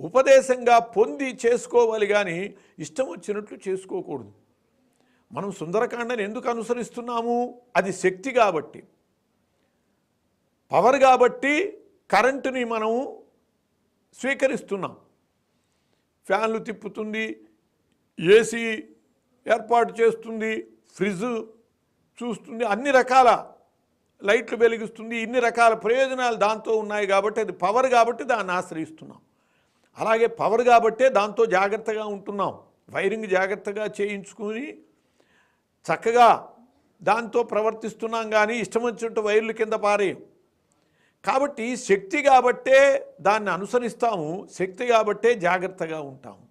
ఉపదేశంగా పొంది చేసుకోవాలి కానీ ఇష్టం వచ్చినట్లు చేసుకోకూడదు. మనం సుందరకాండని ఎందుకు అనుసరిస్తున్నాము? అది శక్తి కాబట్టి. పవర్ కాబట్టి కరెంటుని మనం స్వీకరిస్తున్నాం. ఫ్యాన్లు తిప్పుతుంది ఏసీ ఏర్పాటు చేస్తుంది ఫ్రిడ్జ్ చూస్తుంది అన్ని రకాల లైట్లు వెలిగిస్తుంది ఇన్ని రకాల ప్రయోజనాలు దాంతో ఉన్నాయి కాబట్టి అది పవర్ కాబట్టి దాన్ని ఆశ్రయిస్తున్నాం. అలాగే పవర్ కాబట్టే దాంతో జాగ్రత్తగా ఉంటున్నాం. వైరింగ్ జాగ్రత్తగా చేయించుకుని చక్కగా దాంతో ప్రవర్తిస్తున్నాం కానీ ఇష్టం వచ్చినట్టు వైర్లు కింద పారేయం. కాబట్టి శక్తి కాబట్టే దాన్ని అనుసరిస్తాము. శక్తి కాబట్టే జాగ్రత్తగా ఉంటాము.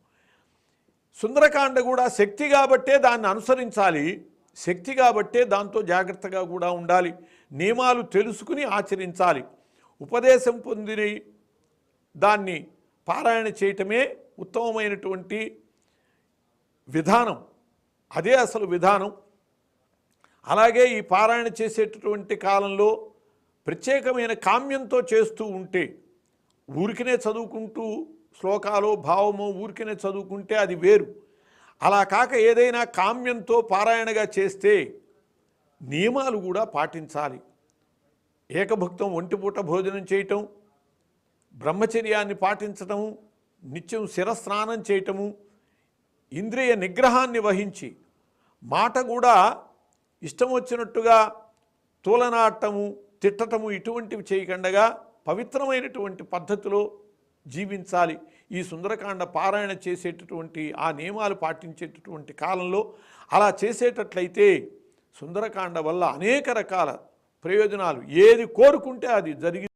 సుందరకాండ కూడా శక్తి కాబట్టే దాన్ని అనుసరించాలి. శక్తి కాబట్టే దాంతో జాగ్రత్తగా కూడా ఉండాలి. నియమాలు తెలుసుకుని ఆచరించాలి. ఉపదేశం పొందిన దాన్ని పారాయణ చేయటమే ఉత్తమమైనటువంటి విధానం. అదే అసలు విధానం. అలాగే ఈ పారాయణ చేసేటటువంటి కాలంలో ప్రత్యేకమైన కామ్యంతో చేస్తూ ఉంటే ఊరికినే చదువుకుంటూ శ్లోకాలు భావమో ఊరికినే చదువుకుంటే అది వేరు. అలా కాక ఏదైనా కామ్యంతో పారాయణగా చేస్తే నియమాలు కూడా పాటించాలి. ఏకభక్తం ఒంటిపూట భోజనం చేయటం బ్రహ్మచర్యాన్ని పాటించటము నిత్యం శిరస్నానం చేయటము ఇంద్రియ నిగ్రహాన్ని వహించి మాట కూడా ఇష్టం వచ్చినట్టుగా తూలనాటము తిట్టటము ఇటువంటివి చేయకుండగా పవిత్రమైనటువంటి పద్ధతిలో జీవించాలి. ఈ సుందరకాండ పారాయణ చేసేటటువంటి ఆ నియమాలు పాటించేటటువంటి కాలంలో అలా చేసేటట్లయితే సుందరకాండ వల్ల అనేక రకాల ప్రయోజనాలు. ఏది కోరుకుంటే అది జరిగి